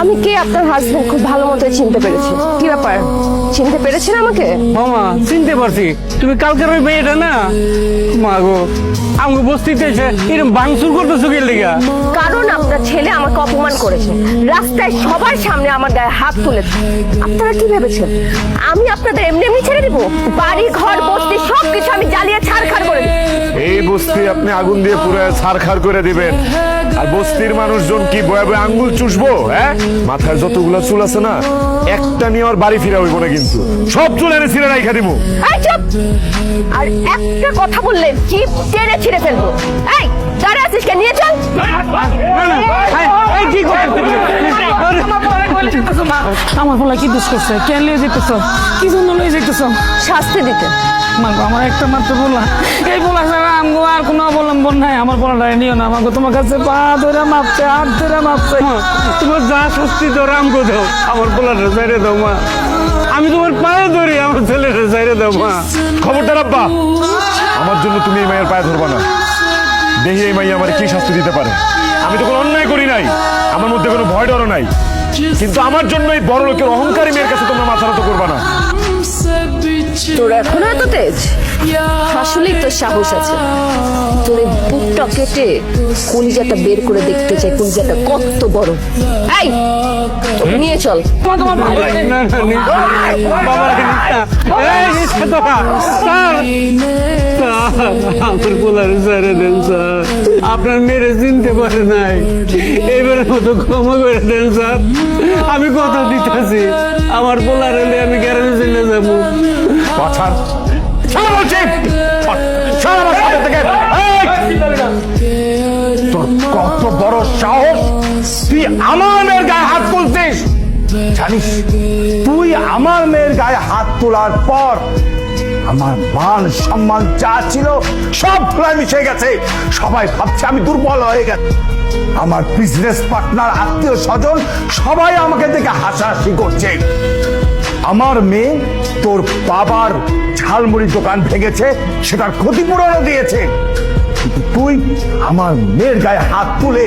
আমি কে আপনার হাজবেন্ড খুব ভালো মতো চিনতে পেরেছি? কি ব্যাপার? চিনতে পেরেছেন আমাকে? মামা চিনতে পারছি। তুমি কালকের ওই মেয়েটা না? মা গো আমাকে বস্তিতে এসে এরকম বাংসুর করতেছো কি লেগা? কারণ আপনার ছেলে আমাকে অপমান করেছে। রাস্তায় সবার সামনে আমার গায়ে হাত তুলেছে আপনারা কি ভেবেছেন? আমি আপনাদের এমনি এমনি ছেড়ে দিব? বাড়ি ঘর বস্তি সবকিছু আমি জ্বালিয়ে ছাড়খাড় করে দিব। এই বস্তি আপনি আগুন দিয়ে পুরো ছারখার করে দিবেন আর বস্তির মানুষজন কি বয়ে বয়ে আঙ্গুল চুষবো হ্যাঁ? মাথার যতগুলো চুল আছে না একটা নিয়ে আর বাড়ি ফিরা হইব না কিন্তু। সব চুল এনে ছিঁড়ে রাইখা দিব এই চুপ! আর একটা কথা বললে জিপ টেনে ছিঁড়ে ফেলব। এই দাঁড়া আছিস কে? নিয়ে চল। এই কি আমার পোলা কি দোষ করছে? কেন লিয়ে যেতেছ? কি জন্য লিয়ে যেতেছ? শাস্তি দিতে। মাগো, আমার একটা মাত্র বলা। এই বলা ছাড়া আমগো আর কোনো অবলম্বন নাই। আমার পোলাটা নিও না আমাকে তোমার কাছে পা ধরে মাপছে, হাত ধরে মাপছে। তোমার যা শাস্তি দাও রামকে দাও আমার পোলাটা ছেড়ে দাও, মা। আমি তোমার পায়ে ধরি, আমার ছেলেটা ছেড়ে দাও, মা। খবরদার আব্বা, আমার জন্য তুমি এই মায়ের পায়ে ধরবা না। দেখি এই মাইয়া আমার কি শাস্তি দিতে পারে। আমি তো কোনো অন্যায় করি নাই। আমার মধ্যে কোনো ভয় ডরও নাই। কিন্তু আমার জন্য এই বড় লোকের অহংকারী মেয়ের কাছে তোমরা মাথা নত করবা না। তোর এখন এত তেজ? তোর সাহস আছে। তোর বুকটা কেটে কলিজাটা বের করে দেখতে চাই, কলিজাটা কত বড়। এই নিয়ে চল। আপনার মেরে চিনতে পারে নাই। এইবারের মতো ক্ষমা করে দেন, স্যার। আমি কথা দিতেছি। আমার পোলার হলে আমি গ্যারেজে চলে যাব। পাছার ছাড়া বলছি। ছাড়া আমার থেকে। তোর কত বড় সাহস? তুই আমার মেয়ের গায়ে হাত তুলছিস। জানিস, তুই আমার মেয়ের গায়ে হাত তোলার পর আমার মান সম্মান যা ছিল, সব প্রায় মিশে গেছে। সবাই ভাবছে আমি দুর্বল হয়ে গেছে। আমার বিজনেস পার্টনার আত্মীয় স্বজন সবাই আমাকে দেখে হাসাহাসি করছে। আমার মেয়ে তোর বাবার ঝালমুড়ি দোকান ভেঙেছে সেটার ক্ষতিপূরণ দিয়েছে। তুই আমার মেয়ের গায়ে হাত তুলে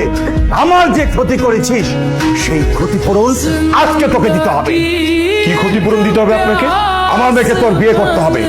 আমার যে ক্ষতি করেছিস সেই ক্ষতিপূরণ আজকে তোকে দিতে হবে। কি ক্ষতিপূরণ দিতে হবে আপনাকে? আমার মেয়েকে তোর বিয়ে করতে হবে।